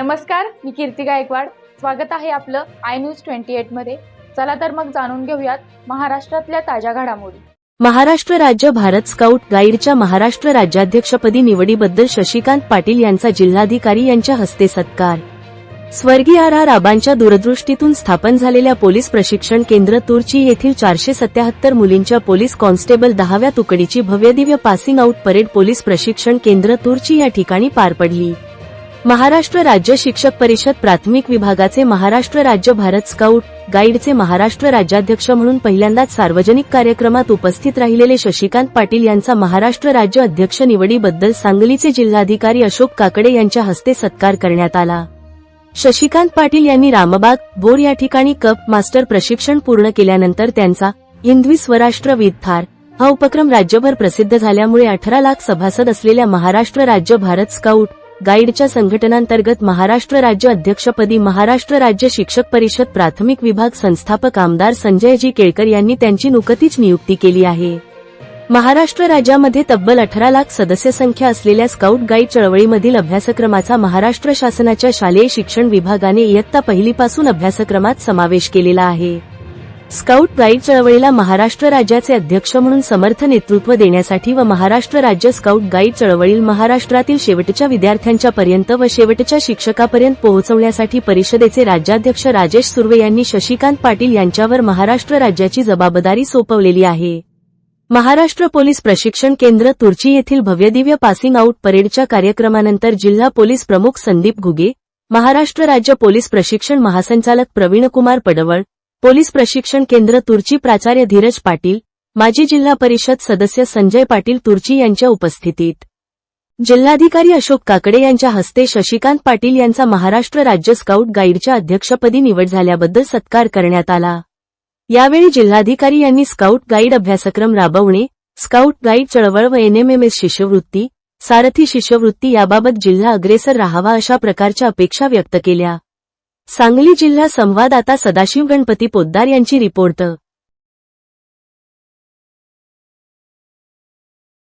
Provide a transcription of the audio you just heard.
नमस्कार मी कीर्ती गायकवाड. स्वागत आहे आपलं आय न्यूज ट्वेंटी एटमध्ये. चला तर मग जाणून घेऊयात महाराष्ट्रातल्या ताज्या घडामोडी. महाराष्ट्र राज्य भारत स्काउट गाईडच्या महाराष्ट्र राज्याध्यक्षपदी निवडीबद्दल शशिकांत पाटील यांचा जिल्हाधिकारी यांच्या हस्ते सत्कार. स्वर्गीय आर आर आबांच्या दूरदृष्टीतून स्थापन झालेल्या पोलीस प्रशिक्षण केंद्र तुर्ची येथील चारशे सत्याहत्तर मुलींच्या पोलीस कॉन्स्टेबल दहाव्या तुकडीची भव्यदिव्य पासिंग आऊट परेड पोलीस प्रशिक्षण केंद्र तुर्ची या ठिकाणी पार पडली. महाराष्ट्र राज्य शिक्षक परिषद प्राथमिक विभागाचे महाराष्ट्र राज्य भारत स्काउट गाईडचे महाराष्ट्र राज्याध्यक्ष म्हणून पहिल्यांदाच सार्वजनिक कार्यक्रमात उपस्थित राहिलेले शशिकांत पाटील यांचा महाराष्ट्र राज्य अध्यक्ष निवडीबद्दल सांगलीचे जिल्हाधिकारी अशोक काकडे यांच्या हस्ते सत्कार करण्यात आला. शशिकांत पाटील यांनी रामबाग बोर या ठिकाणी कप मास्टर प्रशिक्षण पूर्ण केल्यानंतर त्यांचा हिंदवी स्वराष्ट्र विद्थार हा उपक्रम राज्यभर प्रसिद्ध झाल्यामुळे अठरा लाख सभासद असलेल्या महाराष्ट्र राज्य भारत स्काउट गाईडच्या संघटनांतर्गत महाराष्ट्र राज्य अध्यक्षपदी महाराष्ट्र राज्य शिक्षक परिषद प्राथमिक विभाग संस्थापक आमदार संजयजी केळकर यांनी त्यांची नुकतीच नियुक्ती केली आहे. महाराष्ट्र राज्यामध्ये तब्बल अठरा लाख सदस्य संख्या असलेल्या स्काउट गाईड चळवळीमधील अभ्यासक्रमाचा महाराष्ट्र शासनाच्या शालेय शिक्षण विभागाने इयत्ता पहिलीपासून अभ्यासक्रमात समावेश केलेला आहे. स्काउट गाईड चळवळीला महाराष्ट्र राज्याचे अध्यक्ष म्हणून समर्थ नेतृत्व देण्यासाठी व महाराष्ट्र राज्य स्काउट गाईड चळवळील महाराष्ट्रातील शेवटच्या विद्यार्थ्यांच्या पर्यंत व शेवटच्या शिक्षकापर्यंत पोहोचवण्यासाठी परिषदेचे राज्याध्यक्ष राजेश सुर्वे यांनी शशिकांत पाटील यांच्यावर महाराष्ट्र राज्याची जबाबदारी सोपवलेली आहे. महाराष्ट्र पोलीस प्रशिक्षण केंद्र तुर्ची येथील भव्यदिव्य पासिंग आऊट परेडच्या कार्यक्रमानंतर जिल्हा पोलीस प्रमुख संदीप घुगे महाराष्ट्र राज्य पोलीस प्रशिक्षण महासंचालक प्रवीणकुमार पडवळ पोलीस प्रशिक्षण केंद्र तुर्ची प्राचार्य धीरज पाटील माजी जिल्हा परिषद सदस्य संजय पाटील तुर्ची यांच्या उपस्थितीत. जिल्हाधिकारी अशोक काकडे यांच्या हस्ते शशिकांत पाटील यांचा महाराष्ट्र राज्य स्काउट गाईडच्या अध्यक्षपदी निवड झाल्याबद्दल सत्कार करण्यात आला. यावेळी जिल्हाधिकारी यांनी स्काउट गाईड अभ्यासक्रम राबवणे स्काउट गाईड चळवळ व एनएमएमएस शिष्यवृत्ती सारथी शिष्यवृत्ती याबाबत जिल्हा अग्रेसर राहावा अशा प्रकारच्या अपेक्षा व्यक्त केल्या. सांगली जिल्हा संवाददाता सदाशिव गणपती पोद्दार यांची रिपोर्ट.